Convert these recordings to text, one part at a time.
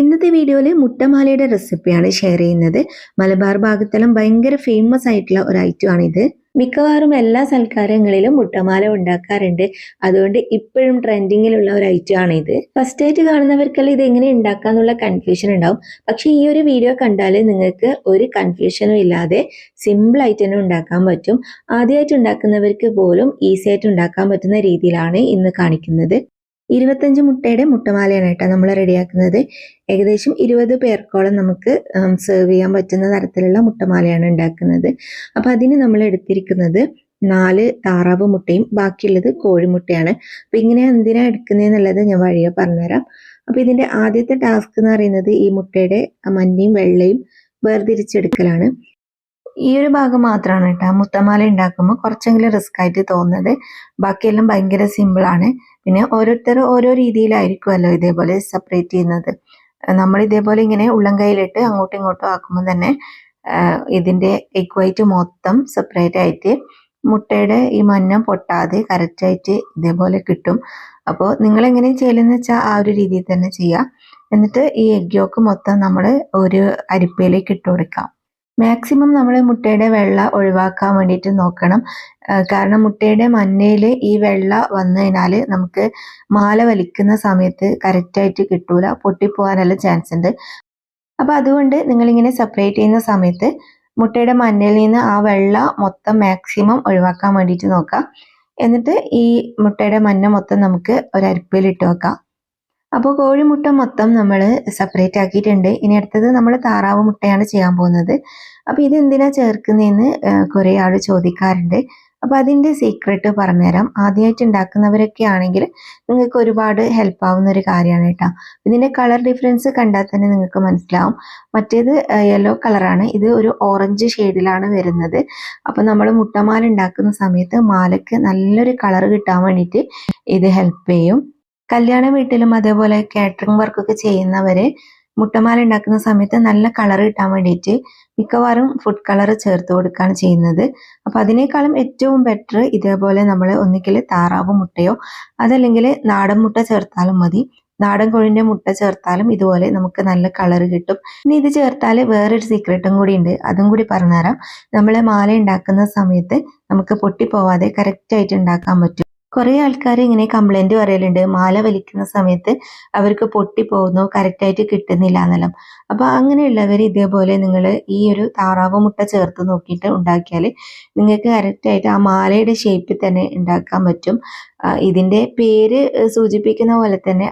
ഇന്നത്തെ വീഡിയോയിൽ മുട്ടമാലയുടെ റെസിപ്പിയാണ് ഷെയർ ചെയ്യുന്നത്. മലബാർ ഭാഗത്തെല്ലാം ഭയങ്കര ഫേമസ് ആയിട്ടുള്ള ഒരു ഐറ്റം ആണിത് മിക്കവാറും എല്ലാ സൽക്കാരങ്ങളിലും മുട്ടമാല ഉണ്ടാക്കാറുണ്ട്. അതുകൊണ്ട് ഇപ്പോഴും ട്രെൻഡിങ്ങിലുള്ള ഒരു ഐറ്റം ആണ് ഇത്. ഫസ്റ്റ് ആയിട്ട് കാണുന്നവർക്കെല്ലാം ഇത് എങ്ങനെ ഉണ്ടാക്കാന്നുള്ള കൺഫ്യൂഷൻ ഉണ്ടാവും. പക്ഷെ ഈ ഒരു വീഡിയോ കണ്ടാൽ നിങ്ങൾക്ക് ഒരു കൺഫ്യൂഷനും ഇല്ലാതെ സിമ്പിൾ ആയിട്ട് തന്നെ ഉണ്ടാക്കാൻ പറ്റും. ആദ്യമായിട്ട് ഉണ്ടാക്കുന്നവർക്ക് പോലും ഈസി ആയിട്ട് ഉണ്ടാക്കാൻ പറ്റുന്ന രീതിയിലാണ് ഇന്ന് കാണിക്കുന്നത്. ഇരുപത്തഞ്ച് മുട്ടയുടെ മുട്ടമാലയാണ് കേട്ടോ നമ്മൾ റെഡിയാക്കുന്നത്. ഏകദേശം ഇരുപത് പേർക്കോളം നമുക്ക് സെർവ് ചെയ്യാൻ പറ്റുന്ന തരത്തിലുള്ള മുട്ടമാലയാണ് ഉണ്ടാക്കുന്നത്. അപ്പോൾ അതിന് നമ്മൾ എടുത്തിരിക്കുന്നത് നാല് താറാവ് മുട്ടയും ബാക്കിയുള്ളത് കോഴിമുട്ടയാണ് അപ്പം ഇങ്ങനെ എന്തിനാ എടുക്കുന്നതെന്നുള്ളത് ഞാൻ വഴിയെ പറഞ്ഞുതരാം. അപ്പോൾ ഇതിന്റെ ആദ്യത്തെ ടാസ്ക് എന്ന് പറയുന്നത് ഈ മുട്ടയുടെ മഞ്ഞയും വെള്ളയും വേർതിരിച്ചെടുക്കലാണ്. ഈ ഒരു ഭാഗം മാത്രമാണ് കേട്ടോ. മുത്തമാല ഉണ്ടാക്കുമ്പോൾ കുറച്ചെങ്കിലും റിസ്ക് ആയിട്ട് തോന്നുന്നത്. ബാക്കിയെല്ലാം ഭയങ്കര സിമ്പിളാണ് പിന്നെ ഓരോരുത്തർ ഓരോ രീതിയിലായിരിക്കുമല്ലോ ഇതേപോലെ സെപ്പറേറ്റ് ചെയ്യുന്നത്. നമ്മൾ ഇതേപോലെ ഇങ്ങനെ ഉള്ളം കയ്യിലിട്ട് അങ്ങോട്ടും ഇങ്ങോട്ടും ആക്കുമ്പോൾ തന്നെ ഇതിന്റെ എഗ്വൈറ്റ് മൊത്തം സെപ്പറേറ്റ് ആയിട്ട് മുട്ടയുടെ ഈ മഞ്ഞ പൊട്ടാതെ കറക്റ്റായിട്ട് ഇതേപോലെ കിട്ടും. അപ്പോൾ നിങ്ങൾ എങ്ങനെ ചെയ്യലെന്ന് വെച്ചാൽ ആ ഒരു രീതിയിൽ തന്നെ ചെയ്യാം. എന്നിട്ട് ഈ എഗ് യോക്ക് മൊത്തം നമ്മൾ ഒരു അരിപ്പയിലേക്ക് ഇട്ട് കൊടുക്കാം. മാക്സിമം നമ്മൾ മുട്ടയുടെ വെള്ള ഒഴിവാക്കാൻ വേണ്ടിയിട്ട് നോക്കണം. കാരണം മുട്ടയുടെ മഞ്ഞയിൽ ഈ വെള്ള വന്നു കഴിഞ്ഞാൽ നമുക്ക് മാല വലിക്കുന്ന സമയത്ത് കറക്റ്റായിട്ട് കിട്ടൂല. പൊട്ടിപ്പോകാനുള്ള ചാൻസ് ഉണ്ട്. അപ്പോൾ അതുകൊണ്ട് നിങ്ങളിങ്ങനെ സെപ്പറേറ്റ് ചെയ്യുന്ന സമയത്ത് മുട്ടയുടെ മഞ്ഞയിൽ നിന്ന് ആ വെള്ള മൊത്തം മാക്സിമം ഒഴിവാക്കാൻ വേണ്ടിയിട്ട് നോക്കാം. എന്നിട്ട് ഈ മുട്ടയുടെ മഞ്ഞ മൊത്തം നമുക്ക് ഒരു അരിപ്പയിൽ ഇട്ട് വെക്കാം. അപ്പോൾ കോഴിമുട്ട മൊത്തം നമ്മൾ സെപ്പറേറ്റ് ആക്കിയിട്ടുണ്ട്. ഇനി അടുത്തത് നമ്മൾ താറാവ് മുട്ടയാണ് ചെയ്യാൻ പോകുന്നത്. അപ്പോൾ ഇത് എന്തിനാണ് ചേർക്കുന്നതെന്ന് കുറേ ആൾ ചോദിക്കാറുണ്ട്. അപ്പോൾ അതിന്റെ സീക്രട്ട് പറഞ്ഞുതരാം. ആദ്യമായിട്ട് ഉണ്ടാക്കുന്നവരൊക്കെ ആണെങ്കിൽ നിങ്ങൾക്ക് ഒരുപാട് ഹെൽപ്പ് ആവുന്ന ഒരു കാര്യമാണ് കേട്ടോ. ഇതിന്റെ കളർ ഡിഫറൻസ് കണ്ടാൽ തന്നെ നിങ്ങൾക്ക് മനസ്സിലാവും. മറ്റേത് യെല്ലോ കളറാണ് ഇത് ഒരു ഓറഞ്ച് ഷെയ്ഡിലാണ് വരുന്നത്. അപ്പോൾ നമ്മൾ മുട്ടമാല ഉണ്ടാക്കുന്ന സമയത്ത് മാലയ്ക്ക് നല്ലൊരു കളർ കിട്ടാൻ വേണ്ടിയിട്ട് ഇത് ഹെൽപ്പ് ചെയ്യും. കല്യാണ വീട്ടിലും അതേപോലെ കാറ്ററിംഗ് വർക്കൊക്കെ ചെയ്യുന്നവര് മുട്ടമാല ഉണ്ടാക്കുന്ന സമയത്ത് നല്ല കളർ കിട്ടാൻ വേണ്ടിയിട്ട് മിക്കവാറും ഫുഡ് കളർ ചേർത്ത് കൊടുക്കുകയാണ് ചെയ്യുന്നത്. അപ്പൊ അതിനേക്കാളും ഏറ്റവും ബെറ്റർ ഇതേപോലെ നമ്മൾ ഒന്നിക്കൽ താറാവ് മുട്ടയോ അതല്ലെങ്കിൽ നാടൻ മുട്ട ചേർത്താലും മതി. നാടൻ കോഴിന്റെ മുട്ട ചേർത്താലും ഇതുപോലെ നമുക്ക് നല്ല കളർ കിട്ടും. ഇനി ഇത് ചേർത്താൽ വേറൊരു സീക്രട്ടും കൂടി ഉണ്ട്. അതും കൂടി പറഞ്ഞുതരാം. നമ്മൾ മാല ഉണ്ടാക്കുന്ന സമയത്ത് നമുക്ക് പൊട്ടിപ്പോവാതെ കറക്റ്റായിട്ട് ഉണ്ടാക്കാൻ പറ്റും. കുറേ ആൾക്കാർ ഇങ്ങനെ കംപ്ലൈന്റ് പറയലുണ്ട്. മാല വലിക്കുന്ന സമയത്ത് അവർക്ക് പൊട്ടിപ്പോകുന്നു കറക്റ്റായിട്ട് കിട്ടുന്നില്ല എന്നെല്ലാം. അപ്പോൾ അങ്ങനെയുള്ളവർ ഇതേപോലെ നിങ്ങൾ ഈ ഒരു താറാവ് മുട്ട ചേർത്ത് നോക്കിയിട്ട് ഉണ്ടാക്കിയാൽ നിങ്ങൾക്ക് കറക്റ്റായിട്ട് ആ മാലയുടെ ഷേപ്പിൽ തന്നെ ഉണ്ടാക്കാൻ പറ്റും. ഇതിന്റെ പേര് സൂചിപ്പിക്കുന്ന പോലെ തന്നെ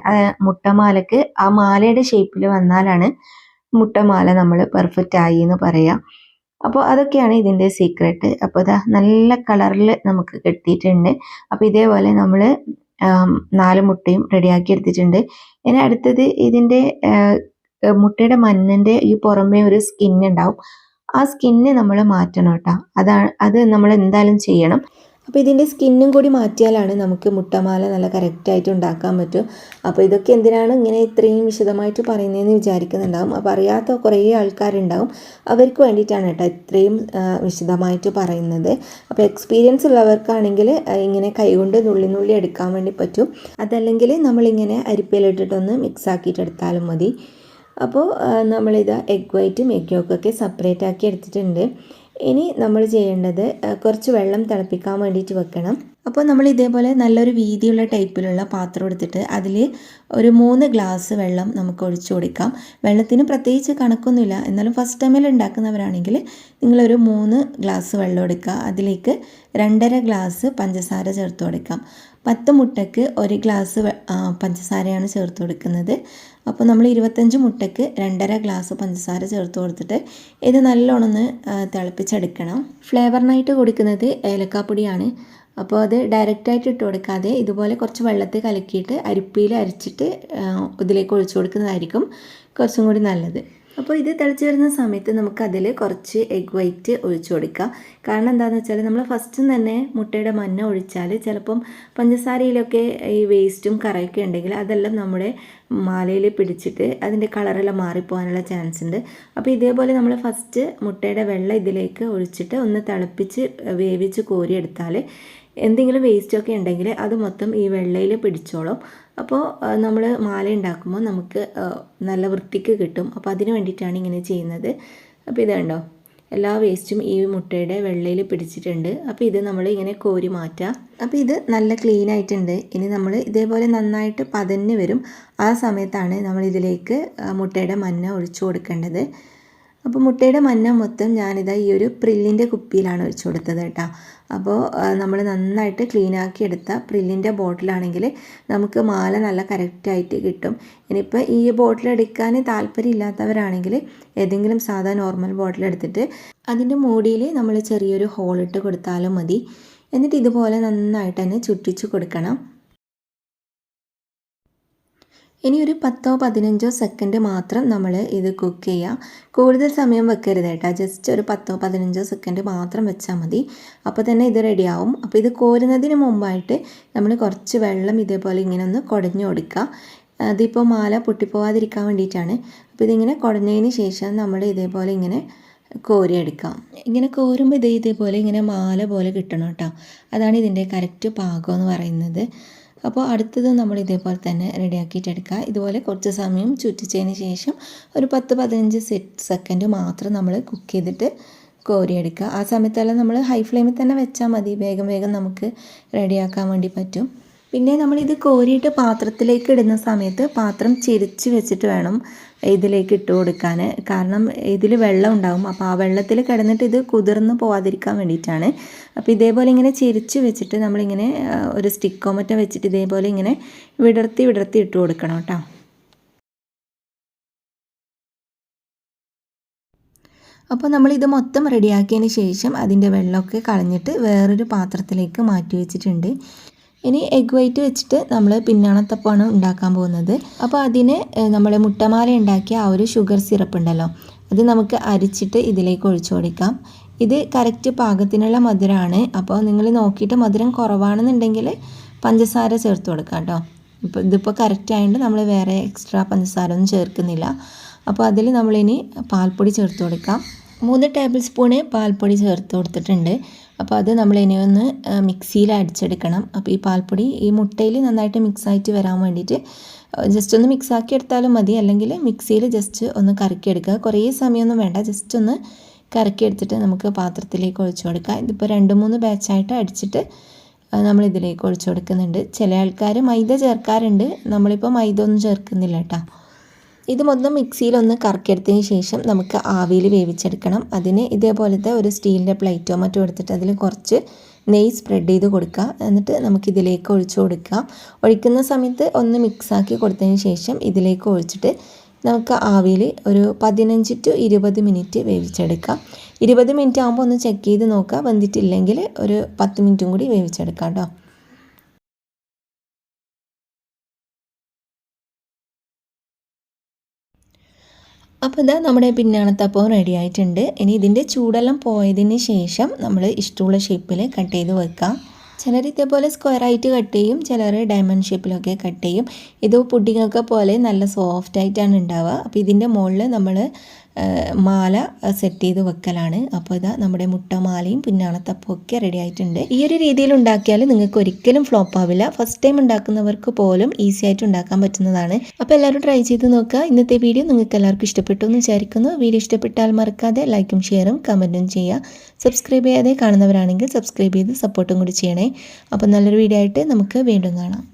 മുട്ടമാലക്ക് ആ മാലയുടെ ഷേപ്പിൽ വന്നാലാണ് മുട്ടമാല നമ്മൾ പെർഫെക്റ്റ് ആയി എന്ന് പറയാം. അപ്പോൾ അതൊക്കെയാണ് ഇതിന്റെ സീക്രട്ട് അപ്പോൾ ഇതാ നല്ല കളറിൽ നമുക്ക് കിട്ടിയിട്ടുണ്ട്. അപ്പോൾ ഇതേപോലെ നമ്മൾ നാല് മുട്ടയും റെഡിയാക്കി എടുത്തിട്ടുണ്ട്. ഇനി അടുത്തത് ഇതിന്റെ മുട്ടയുടെ മഞ്ഞന്റെ ഈ പുറമേ ഒരു സ്കിൻ ഉണ്ടാവും. ആ സ്കിന്ന് നമ്മൾ മാറ്റണം കേട്ടോ. അതാണ് അത് നമ്മൾ എന്തായാലും ചെയ്യണം. അപ്പോൾ ഇതിന്റെ സ്കിന്നും കൂടി മാറ്റിയാലാണ് നമുക്ക് മുട്ടമാല നല്ല കറക്റ്റായിട്ട് ഉണ്ടാക്കാൻ പറ്റും. അപ്പോൾ ഇതൊക്കെ എന്തിനാണ് ഇങ്ങനെ ഇത്രയും വിശദമായിട്ട് പറയുന്നതെന്ന് വിചാരിക്കുന്നുണ്ടാവും. അപ്പോൾ അറിയാത്ത കുറേ ആൾക്കാരുണ്ടാവും. അവർക്ക് വേണ്ടിയിട്ടാണ് കേട്ടോ ഇത്രയും വിശദമായിട്ട് പറയുന്നത്. അപ്പോൾ എക്സ്പീരിയൻസ് ഉള്ളവർക്കാണെങ്കിൽ ഇങ്ങനെ കൈകൊണ്ട് നുള്ളി നുള്ളി എടുക്കാൻ വേണ്ടി പറ്റും. അതല്ലെങ്കിൽ നമ്മളിങ്ങനെ അരിപ്പയിലിട്ടിട്ടൊന്ന് മിക്സ് ആക്കിയിട്ട് എടുത്താലും മതി. അപ്പോൾ നമ്മളിത് എഗ് വൈറ്റും എഗ് യോക്കൊക്കെ സെപ്പറേറ്റ് ആക്കി എടുത്തിട്ടുണ്ട്. ഇനി നമ്മൾ ചെയ്യേണ്ടത് കുറച്ച് വെള്ളം തിളപ്പിക്കാൻ വേണ്ടിയിട്ട് വെക്കണം. അപ്പോൾ നമ്മൾ ഇതേപോലെ നല്ലൊരു വീതിയുള്ള ടൈപ്പിലുള്ള പാത്രം എടുത്തിട്ട് അതിൽ ഒരു മൂന്ന് ഗ്ലാസ് വെള്ളം നമുക്ക് ഒഴിച്ചു കൊടുക്കാം. വെള്ളത്തിന് പ്രത്യേകിച്ച് കണക്കൊന്നുമില്ല. എന്നാലും ഫസ്റ്റ് ടൈമിൽ ഉണ്ടാക്കുന്നവരാണെങ്കിൽ നിങ്ങളൊരു മൂന്ന് ഗ്ലാസ് വെള്ളം എടുക്കുക. അതിലേക്ക് രണ്ടര ഗ്ലാസ് പഞ്ചസാര ചേർത്ത് കൊടുക്കാം. പത്ത് മുട്ടയ്ക്ക് ഒരു ഗ്ലാസ് പഞ്ചസാരയാണ് ചേർത്ത് കൊടുക്കുന്നത്. അപ്പോൾ നമ്മൾ ഇരുപത്തഞ്ച് മുട്ടയ്ക്ക് രണ്ടര ഗ്ലാസ് പഞ്ചസാര ചേർത്ത് കൊടുത്തിട്ട് ഇത് നല്ലോണം തിളപ്പിച്ചെടുക്കണം. ഫ്ലേവറിനായിട്ട് കൊടുക്കുന്നത് ഏലക്കാപ്പൊടിയാണ്. അപ്പോൾ അത് ഡയറക്റ്റായിട്ട് ഇട്ട് കൊടുക്കാതെ ഇതുപോലെ കുറച്ച് വെള്ളത്തിൽ കലക്കിയിട്ട് അരിപ്പിയിൽ അരിച്ചിട്ട് ഇതിലേക്ക് ഒഴിച്ചു കൊടുക്കുന്നതായിരിക്കും കുറച്ചും കൂടി നല്ലത്. അപ്പോൾ ഇത് തിളച്ച് വരുന്ന സമയത്ത് നമുക്ക് അതിൽ കുറച്ച് എഗ് വൈറ്റ് ഒഴിച്ചു കൊടുക്കാം. കാരണം എന്താണെന്ന് വെച്ചാൽ നമ്മൾ ഫസ്റ്റ് തന്നെ മുട്ടയുടെ മഞ്ഞ ഒഴിച്ചാൽ ചിലപ്പം പഞ്ചസാരയിലൊക്കെ ഈ വേസ്റ്റും കറയൊക്കെ ഉണ്ടെങ്കിൽ അതെല്ലാം നമ്മുടെ മാലയിൽ പിടിച്ചിട്ട് അതിന്റെ കളറെല്ലാം മാറിപ്പോകാനുള്ള ചാൻസ് ഉണ്ട്. അപ്പോൾ ഇതേപോലെ നമ്മൾ ഫസ്റ്റ് മുട്ടയുടെ വെള്ളം ഇതിലേക്ക് ഒഴിച്ചിട്ട് ഒന്ന് തിളപ്പിച്ച് വേവിച്ച് കോരിയെടുത്താൽ എന്തെങ്കിലും വേസ്റ്റൊക്കെ ഉണ്ടെങ്കിൽ അത് മൊത്തം ഈ വെള്ളയിൽ പിടിച്ചോളും. അപ്പോൾ നമ്മൾ മാല ഉണ്ടാക്കുമ്പോൾ നമുക്ക് നല്ല വൃത്തിക്ക് കിട്ടും. അപ്പോൾ അതിന് വേണ്ടിയിട്ടാണ് ഇങ്ങനെ ചെയ്യുന്നത്. അപ്പോൾ ഇത് കണ്ടോ? എല്ലാ വേസ്റ്റും ഈ മുട്ടയുടെ വെള്ളയിൽ പിടിച്ചിട്ടുണ്ട്. അപ്പോൾ ഇത് നമ്മൾ ഇങ്ങനെ കോരി മാറ്റുക അപ്പോൾ ഇത് നല്ല ക്ലീൻ ആയിട്ടുണ്ട്. ഇനി നമ്മൾ ഇതേപോലെ നന്നായിട്ട് പതഞ്ഞ് വരും. ആ സമയത്താണ് നമ്മൾ ഇതിലേക്ക് മുട്ടയുടെ മഞ്ഞ ഒഴിച്ചു കൊടുക്കേണ്ടത്. അപ്പോൾ മുട്ടയുടെ മഞ്ഞ മൊത്തം ഞാനിതാ ഈ ഒരു പ്രില്ലിന്റെ കുപ്പിയിലാണ് ഒഴിച്ചു കൊടുത്തത് കേട്ടോ. അപ്പോൾ നമ്മൾ നന്നായിട്ട് ക്ലീൻ ആക്കി എടുത്ത പ്രില്ലിന്റെ ബോട്ടിലാണെങ്കിൽ നമുക്ക് മാല നല്ല കറക്റ്റായിട്ട് കിട്ടും. ഇനിയിപ്പോൾ ഈ ബോട്ടിൽ എടുക്കാൻ താല്പര്യമില്ലാത്തവരാണെങ്കിൽ ഏതെങ്കിലും സാധാ നോർമൽ ബോട്ടിൽ എടുത്തിട്ട് അതിന്റെ മൂടിയിൽ നമ്മൾ ചെറിയൊരു ഹോളിട്ട് കൊടുത്താലും മതി. എന്നിട്ട് ഇതുപോലെ നന്നായിട്ട് തന്നെ ചുറ്റിച്ച് കൊടുക്കണം. ഇനി ഒരു പത്തോ പതിനഞ്ചോ സെക്കൻഡ് മാത്രം നമ്മൾ ഇത് കുക്ക് ചെയ്യുക കൂടുതൽ സമയം വെക്കരുത് കേട്ടോ. ജസ്റ്റ് ഒരു പത്തോ പതിനഞ്ചോ സെക്കൻഡ് മാത്രം വെച്ചാൽ മതി. അപ്പോൾ തന്നെ ഇത് റെഡിയാവും അപ്പോൾ ഇത് കോരുന്നതിന് മുമ്പായിട്ട് നമ്മൾ കുറച്ച് വെള്ളം ഇതേപോലെ ഇങ്ങനെ ഒന്ന് കുടഞ്ഞു കൊടുക്കുക. അതിപ്പോൾ മാല പൊട്ടിപ്പോവാതിരിക്കാൻ വേണ്ടിയിട്ടാണ്. അപ്പോൾ ഇതിങ്ങനെ കുടഞ്ഞതിന് ശേഷം നമ്മൾ ഇതേപോലെ ഇങ്ങനെ കോരിയെടുക്കാം. ഇങ്ങനെ കോരുമ്പോൾ ഇത് ഇതേപോലെ ഇങ്ങനെ മാല പോലെ കിട്ടണം കേട്ടോ. അതാണ് ഇതിന്റെ കറക്റ്റ് പാകം എന്ന് പറയുന്നത്. അപ്പോൾ അടുത്തത് നമ്മൾ ഇതേപോലെ തന്നെ റെഡിയാക്കിയിട്ടെടുക്കുക ഇതുപോലെ കുറച്ച് സമയം ചുറ്റിച്ചതിന് ശേഷം ഒരു പത്ത് പതിനഞ്ച് സെക്കൻഡ് മാത്രം നമ്മൾ കുക്ക് ചെയ്തിട്ട് കോരിയെടുക്കുക. ആ സമയത്തെല്ലാം നമ്മൾ ഹൈ ഫ്ലെയിമിൽ തന്നെ വെച്ചാൽ മതി. വേഗം വേഗം നമുക്ക് റെഡിയാക്കാൻ വേണ്ടി പറ്റും. പിന്നെ നമ്മളിത് കോരിയിട്ട് പാത്രത്തിലേക്ക് ഇടുന്ന സമയത്ത് പാത്രം ചിരിച്ച് വെച്ചിട്ട് വേണം ഇതിലേക്ക് ഇട്ട് കൊടുക്കാൻ കാരണം ഇതിൽ വെള്ളം ഉണ്ടാവും. അപ്പോൾ ആ വെള്ളത്തിൽ കിടന്നിട്ട് ഇത് കുതിർന്ന് പോവാതിരിക്കാൻ വേണ്ടിയിട്ടാണ്. അപ്പോൾ ഇതേപോലെ ഇങ്ങനെ ചിരിച്ച് വെച്ചിട്ട് നമ്മളിങ്ങനെ ഒരു സ്റ്റിക്കോ മറ്റോ വെച്ചിട്ട് ഇതേപോലെ ഇങ്ങനെ വിടർത്തി വിടർത്തി ഇട്ട് കൊടുക്കണം കേട്ടോ. അപ്പോൾ നമ്മളിത് മൊത്തം റെഡിയാക്കിയതിന് ശേഷം അതിന്റെ വെള്ളമൊക്കെ കളഞ്ഞിട്ട് വേറൊരു പാത്രത്തിലേക്ക് മാറ്റി വെച്ചിട്ടുണ്ട്. ഇനി എഗ് വൈറ്റ് വെച്ചിട്ട് നമ്മൾ പിന്നാണത്തപ്പമാണ് ഉണ്ടാക്കാൻ പോകുന്നത്. അപ്പോൾ അതിന് നമ്മൾ മുട്ടമാല ഉണ്ടാക്കിയ ആ ഒരു ഷുഗർ സിറപ്പ് ഉണ്ടല്ലോ അത് നമുക്ക് അരിച്ചിട്ട് ഇതിലേക്ക് ഒഴിച്ചു കൊടുക്കാം. ഇത് കറക്റ്റ് പാകത്തിനുള്ള മധുരമാണ് അപ്പോൾ നിങ്ങൾ നോക്കിയിട്ട് മധുരം കുറവാണെന്നുണ്ടെങ്കിൽ പഞ്ചസാര ചേർത്ത് കൊടുക്കാം കേട്ടോ. ഇപ്പോൾ ഇതിപ്പോൾ കറക്റ്റ് ആയതുകൊണ്ട് നമ്മൾ വേറെ എക്സ്ട്രാ പഞ്ചസാര ഒന്നും ചേർക്കുന്നില്ല. അപ്പോൾ അതിൽ നമ്മളിനി പാൽപ്പൊടി ചേർത്ത് കൊടുക്കാം. മൂന്ന് ടേബിൾ സ്പൂണ് പാൽപ്പൊടി ചേർത്ത് കൊടുത്തിട്ടുണ്ട്. അപ്പോൾ അത് നമ്മൾ ഇനി ഒന്ന് മിക്സിയിൽ അടിച്ചെടുക്കണം. അപ്പോൾ ഈ പാൽപ്പൊടി ഈ മുട്ടയിൽ നന്നായിട്ട് മിക്സായിട്ട് വരാൻ വേണ്ടിയിട്ട് ജസ്റ്റ് ഒന്ന് മിക്സ് ആക്കി എടുത്താലും മതി. അല്ലെങ്കിൽ മിക്സിയിൽ ജസ്റ്റ് ഒന്ന് കറക്കിയെടുക്കുക കുറേ സമയമൊന്നും വേണ്ട. ജസ്റ്റ് ഒന്ന് കറക്കി എടുത്തിട്ട് നമുക്ക് പാത്രത്തിലേക്ക് ഒഴിച്ചു കൊടുക്കാം. ഇതിപ്പോൾ രണ്ട് മൂന്ന് ബാച്ചായിട്ട് അടിച്ചിട്ട് നമ്മൾ ഇതിലേക്ക് ഒഴിച്ചു കൊടുക്കുന്നുണ്ട്. ചില ആൾക്കാർ മൈദ ചേർക്കാറുണ്ട്. നമ്മളിപ്പോൾ മൈദ ഒന്നും ചേർക്കുന്നില്ല കേട്ടോ. ഇത് മൊത്തം മിക്സിയിലൊന്ന് കറക്കിയെടുത്തതിന് ശേഷം നമുക്ക് ആവിയിൽ വേവിച്ചെടുക്കണം. അതിന് ഇതേപോലത്തെ ഒരു സ്റ്റീലിന്റെ പ്ലേറ്റോ മറ്റോ എടുത്തിട്ട് അതിൽ കുറച്ച് നെയ്യ് സ്പ്രെഡ് ചെയ്ത് കൊടുക്കുക. എന്നിട്ട് നമുക്കിതിലേക്ക് ഒഴിച്ചു കൊടുക്കാം. ഒഴിക്കുന്ന സമയത്ത് ഒന്ന് മിക്സാക്കി കൊടുത്തതിന് ശേഷം ഇതിലേക്ക് ഒഴിച്ചിട്ട് നമുക്ക് ആവിയിൽ ഒരു പതിനഞ്ച് ടു ഇരുപത് മിനിറ്റ് വേവിച്ചെടുക്കാം. ഇരുപത് മിനിറ്റ് ആകുമ്പോൾ ഒന്ന് ചെക്ക് ചെയ്ത് നോക്കുക. വെന്തിട്ടില്ലെങ്കിൽ ഒരു പത്ത് മിനിറ്റും കൂടി വേവിച്ചെടുക്കാം കേട്ടോ. അപ്പോൾ ഇതാ നമ്മുടെ പിന്നാണത്തപ്പം റെഡി ആയിട്ടുണ്ട്. ഇനി ഇതിന്റെ ചൂടെല്ലാം പോയതിന് ശേഷം നമ്മൾ ഇഷ്ടമുള്ള ഷേപ്പിൽ കട്ട് ചെയ്ത് വെക്കാം. ചിലർ ഇതേപോലെ സ്ക്വയർ ആയിട്ട് കട്ട് ചെയ്യും ചിലർ ഡയമണ്ട് ഷേപ്പിലൊക്കെ കട്ട് ചെയ്യും. ഇത് പുഡിങ്ങൊക്കെ പോലെ നല്ല സോഫ്റ്റ് ആയിട്ടാണ് ഉണ്ടാവുക. അപ്പോൾ ഇതിന്റെ മുകളിൽ നമ്മൾ മാല സെറ്റ് ചെയ്ത് വെക്കലാണ്. അപ്പോൾ ഇതാ നമ്മുടെ മുട്ടമാലയും പിന്നാണത്തപ്പം ഒക്കെ റെഡി ആയിട്ടുണ്ട്. ഈ ഒരു രീതിയിൽ ഉണ്ടാക്കിയാൽ നിങ്ങൾക്ക് ഒരിക്കലും ഫ്ലോപ്പ് ആവില്ല. ഫസ്റ്റ് ടൈം ഉണ്ടാക്കുന്നവർക്ക് പോലും ഈസി ആയിട്ട് ഉണ്ടാക്കാൻ പറ്റുന്നതാണ്. അപ്പോൾ എല്ലാവരും ട്രൈ ചെയ്ത് നോക്കുക. ഇന്നത്തെ വീഡിയോ നിങ്ങൾക്ക് എല്ലാവർക്കും ഇഷ്ടപ്പെട്ടു എന്ന് വിചാരിക്കുന്നു. വീഡിയോ ഇഷ്ടപ്പെട്ടാൽ മറക്കാതെ ലൈക്കും ഷെയറും കമന്റും ചെയ്യുക. സബ്സ്ക്രൈബ് ചെയ്യാതെ കാണുന്നവരാണെങ്കിൽ സബ്സ്ക്രൈബ് ചെയ്ത് സപ്പോർട്ടും കൂടി ചെയ്യണേ. അപ്പോൾ നല്ലൊരു വീഡിയോ ആയിട്ട് നമുക്ക് വീണ്ടും കാണാം.